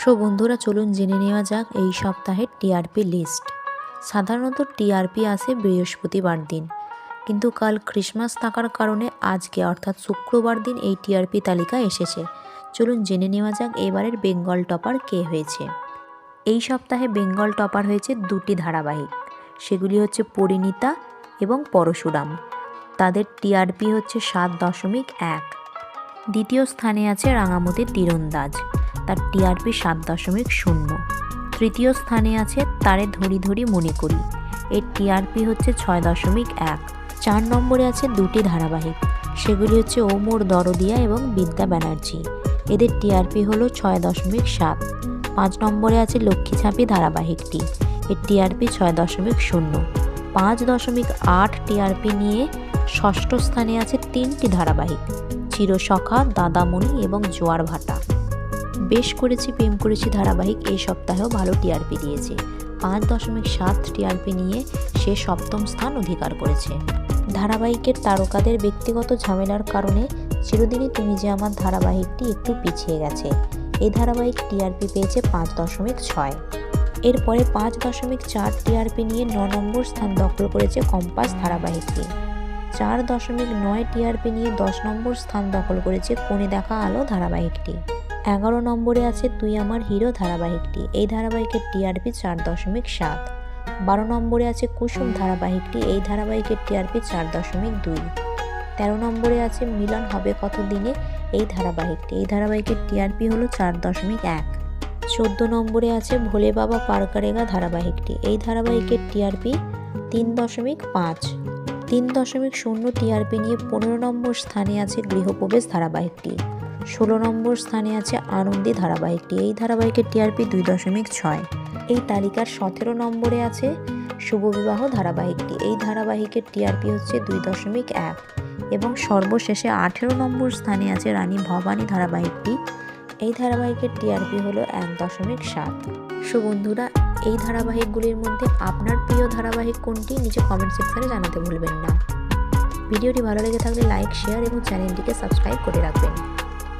So বন্ধুরা, চলুন জেনে নেওয়া যাক এই সপ্তাহের টিআরপি লিস্ট সাধারণত টিআরপি আসে বৃহস্পতিবার দিন, কিন্তু কাল ক্রিসমাস থাকার কারণে আজকে, অর্থাৎ শুক্রবার দিন এই টিআরপি তালিকা এসেছে। চলুন জেনে নেওয়া যাক এবারের বেঙ্গল টপার কে হয়েছে। এই সপ্তাহে বেঙ্গল টপার হয়েছে দুটি ধারাবাহিক, সেগুলি হচ্ছে পরিণীতা এবং পরশুরাম। তাদের টিআরপি হচ্ছে সাত দশমিক এক। দ্বিতীয় স্থানে আছে রাঙামতি তীরন্দাজ। তার টিআরপি সাত দশমিক শূন্য। তৃতীয় স্থানে আছে তারে ধরি ধরি মনে করি। এর টিআরপি হচ্ছে ছয় দশমিক এক। চার নম্বরে আছে দুটি ধারাবাহিক। সেগুলি হচ্ছে ওমর দরদিয়া এবং বিদ্যা ব্যানার্জি। এদের টিআরপি হলো ছয় দশমিক সাত। পাঁচ নম্বরে আছে লক্ষ্মী ছাপি ধারাবাহিকটি। এর টিআরপি ছয় দশমিক শূন্য। পাঁচ দশমিক আট টিআরপি নিয়ে ষষ্ঠ স্থানে আছে তিনটি ধারাবাহিক। চিরসখা, দাদামণি এবং জোয়ার ভাটা। বেশ করেছি, প্রেম করেছি ধারাবাহিক এই সপ্তাহেও ভালো টিআরপি দিয়েছে। পাঁচ দশমিক সাত টিআরপি নিয়ে সে সপ্তম স্থান অধিকার করেছে। ধারাবাহিকের তারকাদের ব্যক্তিগত ঝামেলার কারণে চিরদিনই তুমি যে আমার ধারাবাহিকটি একটু পিছিয়ে গেছে। এই ধারাবাহিক টিআরপি পেয়েছে পাঁচ দশমিক ছয়। এরপরে পাঁচ দশমিক চার টিআরপি নিয়ে ন নম্বর স্থান দখল করেছে কম্পাস ধারাবাহিকটি। চার দশমিক নয় টিআরপি নিয়ে দশ নম্বর স্থান দখল করেছে কোণে দেখা আলো ধারাবাহিকটি। এগারো নম্বরে আছে তুই আমার হিরো ধারাবাহিকটি। এই ধারাবাহিকের টিআরপি চার দশমিক সাত। বারো নম্বরে আছে কুসুম ধারাবাহিকটি। এই ধারাবাহিকের টিআরপি চার দশমিক দুই। তেরো নম্বরে আছে মিলন হবে কত দিনে এই ধারাবাহিকটি। এই ধারাবাহিকের টিআরপি হলো চার দশমিক এক। চোদ্দ নম্বরে আছে ভোলে বাবা পারকারেগা ধারাবাহিকটি। এই ধারাবাহিকের টিআরপি তিন দশমিক পাঁচ। তিন দশমিক শূন্য টিআরপি নিয়ে পনেরো নম্বর স্থানে আছে গৃহপ্রবেশ ধারাবাহিকটি। ষোলো নম্বর স্থানে আছে আনন্দী ধারাবাহিকটি। এই ধারাবাহিকের টিআরপি দুই দশমিক ছয়। এই তালিকার সতেরো নম্বরে আছে শুভবিবাহ ধারাবাহিকটি। এই ধারাবাহিকের টিআরপি হচ্ছে দুই দশমিক এক এবং সর্বশেষে আঠেরো নম্বর স্থানে আছে রানী ভবানী ধারাবাহিকটি। এই ধারাবাহিকের টিআরপি হলো এক দশমিক সাত। সুবন্ধুরা এই ধারাবাহিকগুলির মধ্যে আপনার প্রিয় ধারাবাহিক কোনটি? নিচে কমেন্ট সেকশনে জানাতে ভুলবেন না। ভিডিওটি ভালো লেগে থাকলে লাইক শেয়ার এবং চ্যানেলটিকে সাবস্ক্রাইব করে রাখবেন।